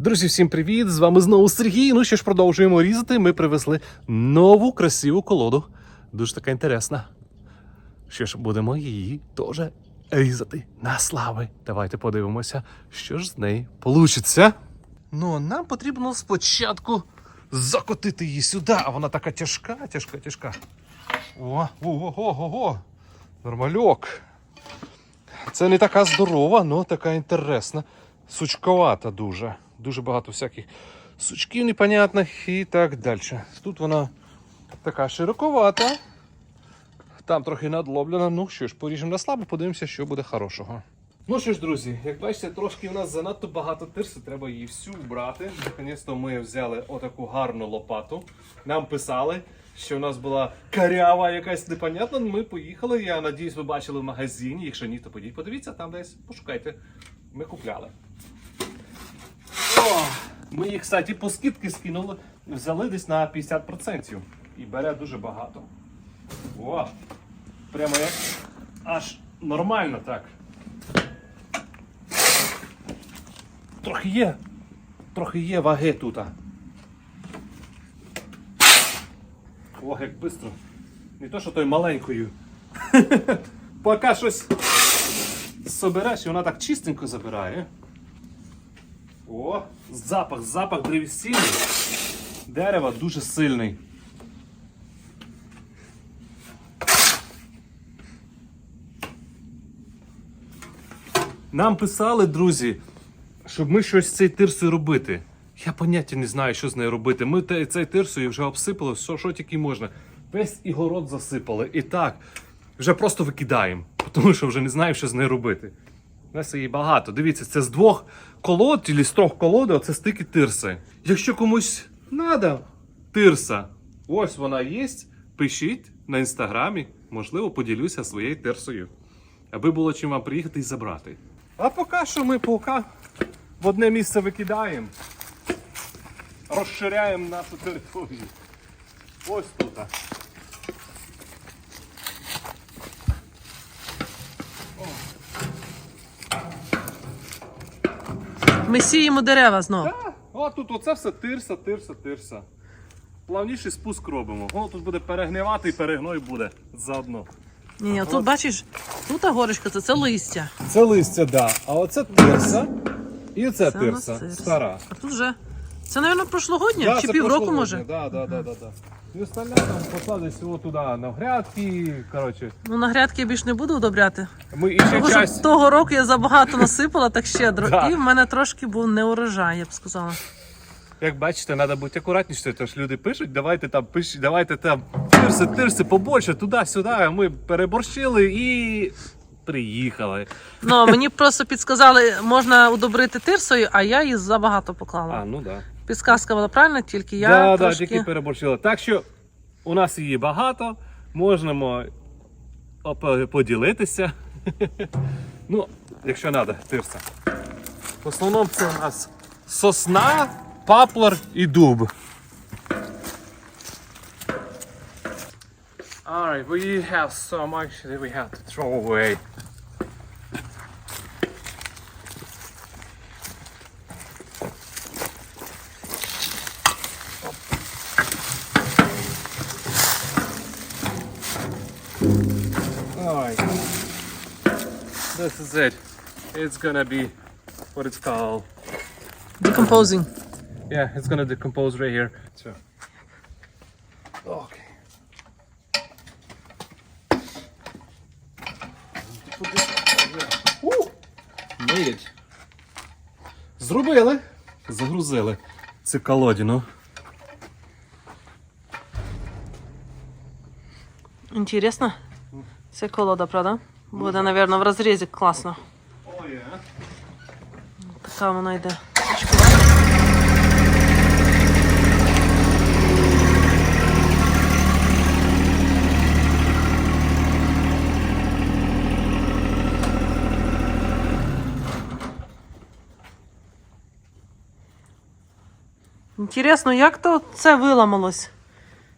Друзі, всім привіт! З вами знову Сергій. Ну що ж, продовжуємо різати. Ми привезли нову красиву колоду. Дуже така інтересна. Що ж, будемо її теж різати на слави. Давайте подивимося, що ж з неї получиться. Ну, нам потрібно спочатку закотити її сюди, а вона така тяжка, тяжка, тяжка. О, ого, ого, ого. Нормальок. Це не така здорова, але така інтересна. Сучковата дуже. Дуже багато всяких сучків непонятних і так далі. Тут вона така широковата. Там трохи надлоблена. Ну що ж, поріжемо на слабо, подивимося, що буде хорошого. Ну що ж, друзі, як бачите, трошки у нас занадто багато тирси, треба її всю вбрати. Наконець-то ми взяли отаку гарну лопату. Нам писали, що у нас була карява якась непонятна. Ми поїхали. Я надіюсь, ви бачили в магазині. Якщо ні, то подіть, подивіться, там десь пошукайте. Ми купляли. О, ми їх, кстати, по скидки скинули, взяли десь на 50% і бере дуже багато. О, прямо як аж нормально так. Трохи є. Трохи є ваги тут. О, як швидко. Не то, що той маленькою. Поки щось собереш, і вона так чистенько забирає. О, запах, запах древесини. Дерева дуже сильний. Нам писали, друзі, щоб ми щось з цією тирсою робити. Я поняття не знаю, що з нею робити. Ми цією тирсою вже обсипали, що, що тільки можна. Весь і город засипали. І так, вже просто викидаємо, тому що вже не знаємо, що з нею робити. У нас її багато. Дивіться, це з двох колод, чи з трьох колод, це стики тирси. Якщо комусь треба тирса, ось вона є, пишіть на інстаграмі, можливо, поділюся своєю тирсою. Аби було чим вам приїхати і забрати. А поки що ми паука в одне місце викидаємо. Розширяємо нашу територію. Ось тут. Ми сіємо дерева знову. Так, о, тут оце все тирса, тирса, тирса. Плавніший спуск робимо. Воно тут буде перегнивати і перегной буде заодно. Ні, а тут бачиш, тут горішка, це, це листя. Це листя, да. А оце тирса. І оце, Це у нас тирса. Стара. А тут вже. Це, мабуть, прошлогодня Да, чи це півроку прошлогодня, може. Да, да, да, да, да. І остальне там посадить всього туди на грядки. Коротше, Ну на грядки я більш не буду удобряти. ми і ще Тому що часть. того року я забагато насипала так щедро. Да. І в мене трошки був не урожай, я б сказала. Як бачите, треба бути акуратніше, тож люди пишуть, давайте там пишіть, давайте там тирси, тирси побольше, туди-сюди. А Ми переборщили і приїхали. Ну мені просто підсказали, можна удобрити тирсою, а я її забагато поклала. А, ну так. Підсказка була правильна, тільки я да, трошки... да, тільки переборщили. Так що у нас її багато, можемо оп- поділитися. ну, якщо треба, тирса. В основному це у нас сосна, паплер і дуб. Alright, we have so much that we have to throw away. This is it. It's gonna be what it's called. Decomposing. Yeah, it's gonna decompose right here. So. Okay. Woo! Made it. Зробили. Загрузили цю колодину. Інтересно. Це колода, правда? Буде, мабуть, в розрізі класно. О, є. Така вона йде. Інтересно, як то це виламалось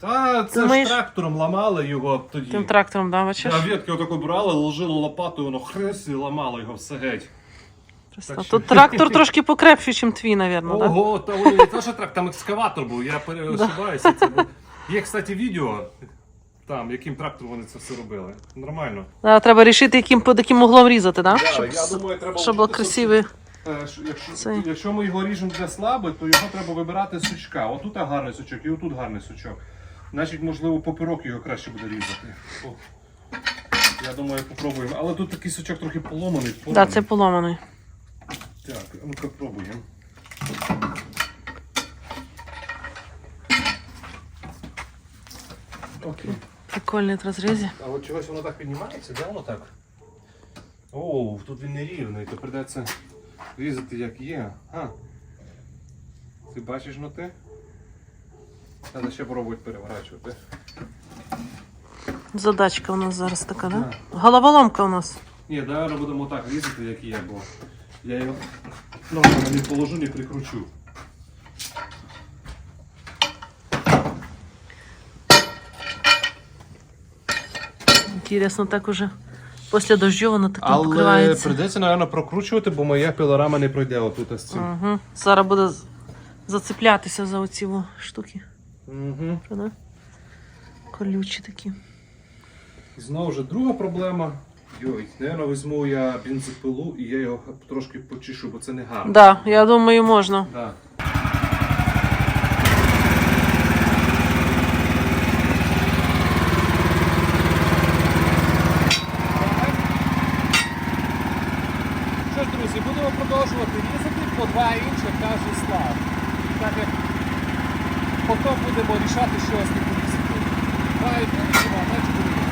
Та це Думаєш- ж трактором ламали його тоді. тим трактором, да, бачиш? А ветки отако брали, ложили лопатою, воно хрест і ламало його все геть. Просто Так що- Тут трактор трошки покрепший, ніж твій, мабуть, так? Ого, та вони не те, що трак, там екскаватор був, я переошибаюся. Це був. Є, кстати, відео там, яким трактором вони це все робили. Нормально. Да, треба рішити, яким під яким углом різати, так? Да, Щоб, я думаю, треба щоб було красивий. Е, Якщо, якщо ми його ріжемо для слаби, то його треба вибирати з сучка. Отут гарний сучок і отут гарний сучок. Значить, можливо, поперок його краще буде різати. О. Я думаю, попробуємо. Але тут такий сучок трохи поломаний. Так, да, це поламаний. Так, а ну-ка пробуємо. Окей. Прикольний розрізі. А от чогось воно так піднімається, де воно так? Оу, тут він не рівний, то придеться різати як є. А. Ти бачиш на те? Треба ще пробувати переворачувати. Задачка у нас зараз така, да? Да. Головоломка у нас. Ні, зараз будемо так різати, як є, бо я його нормально не положу, не прикручу. Інтересно, так уже після дождю воно таким Але покривається. придеться, мабуть, прокручувати, бо моя пілорама не пройде отут з цим. Угу. Зараз буде зацеплятися за оці во штуки. Угу. Правда? Колючі такі. Знову ж друга проблема. Йой, наверное, візьму я бензопилу і я його трошки почишу, бо це не гарно. Да, я думаю, можна. Да. Що ж, друзі, будемо продовжувати різати по два інших каже слав. Так як потім будемо рішати, що з різати. Два і вирішимо, далі будемо.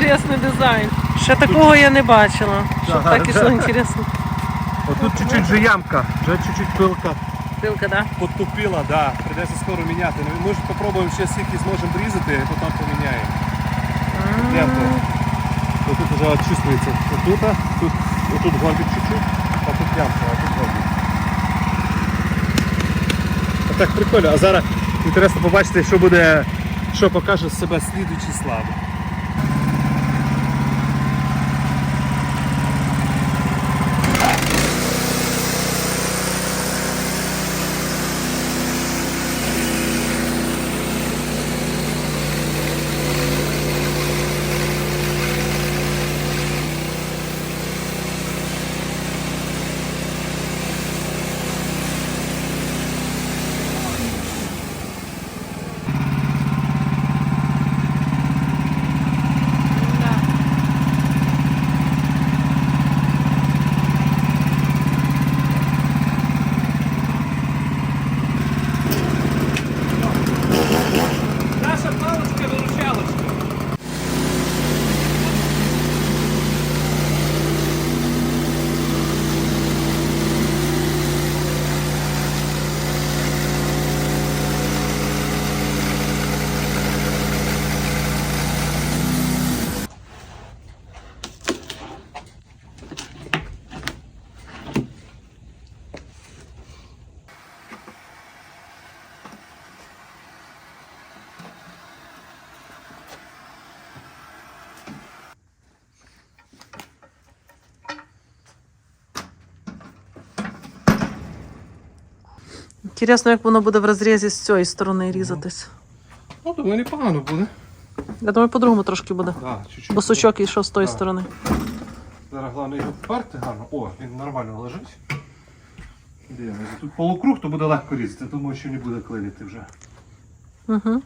Інтересний дизайн. Ще такого я не бачила. Щоб Да, так ішло інтересно. Отут чуть-чуть вже ямка, вже чуть-чуть пилка Пилка, да? потупила, да. Придеться скоро міняти. Ну, Може попробуємо ще скільки зможемо різати, потім поміняємо. Ямку. То тут вже от чувствується. Отут, а, тут, отут горбик чуть-чуть, а тут ямка, а тут горбик. А так прикольно. А зараз інтересно побачити, що буде, що покаже з себе слідуючий слав. Інтересно, як воно буде в розрізі з цієї сторони різатись. Ну, думаю, непогано буде. Я думаю, по-другому трошки буде. Да, чуть-чуть. Бо сучок йшов з тої Да. сторони. Зараз головне його вперти гарно. О, він нормально лежить. Дивимося. Тут полукруг, то буде легко різати, тому що не буде клинити вже. Угу.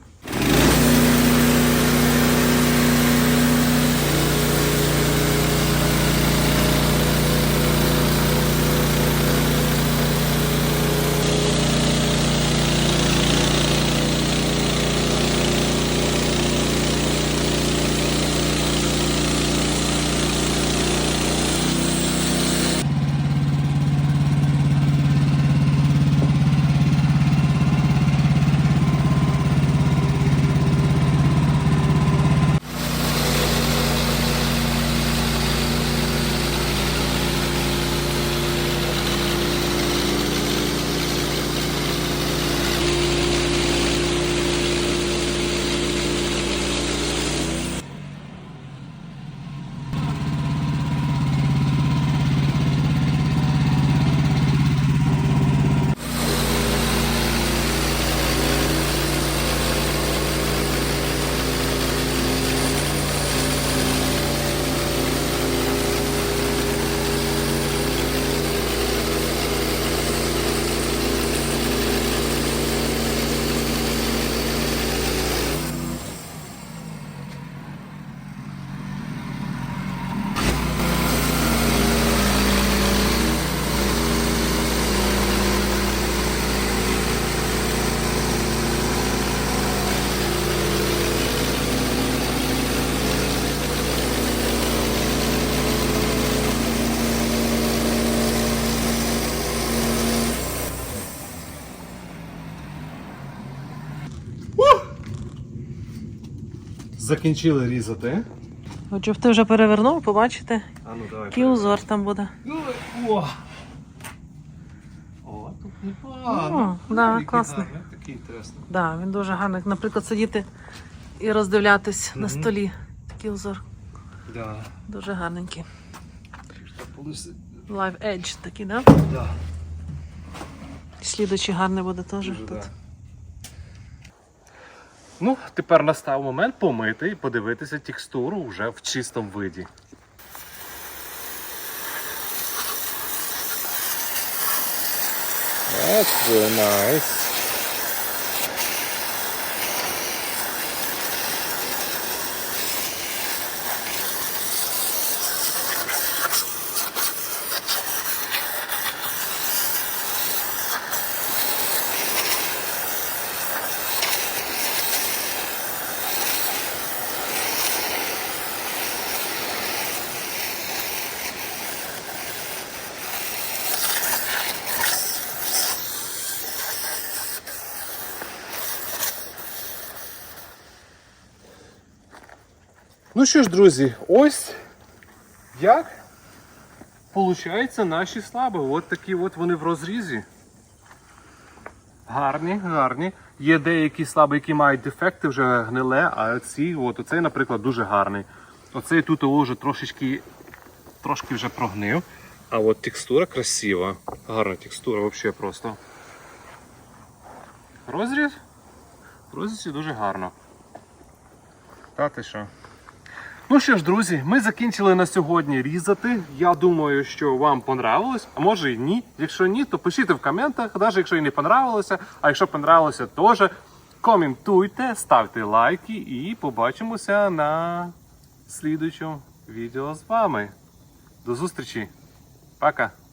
Закінчили різати. Отже, ти вже перевернув, побачите, А ну давай. який узор там буде. О! О, тут непогано. О, да, класний. Такий інтересний. Да, він дуже гарний. Наприклад, сидіти і роздивлятись на столі. Такий узор Да. дуже гарненький. Live Edge такий, да? Да. Слідуючий гарний буде теж тут. да. Ну, тепер настав момент помити і подивитися текстуру вже в чистому виді. That's really nice. Ну що ж, друзі, ось як получаються наші слаби. От такі от вони в розрізі. Гарні, гарні. Є деякі слаби, які мають дефекти, вже гниле, а ці, от оцей, наприклад, дуже гарний. Оцей тут вже трошечки, трошки вже прогнив. А от текстура красива. Гарна текстура взагалі просто. Розріз? В розрізі дуже гарно. Та ти що? Ну що ж, друзі, ми закінчили на сьогодні різати. Я думаю, що вам понравилось, а може і ні. Якщо ні, то пишіть в коментах, навіть якщо і не понравилося. А якщо понравилося, теж коментуйте, ставте лайки і побачимося на слідуючому відео з вами. До зустрічі. Пока!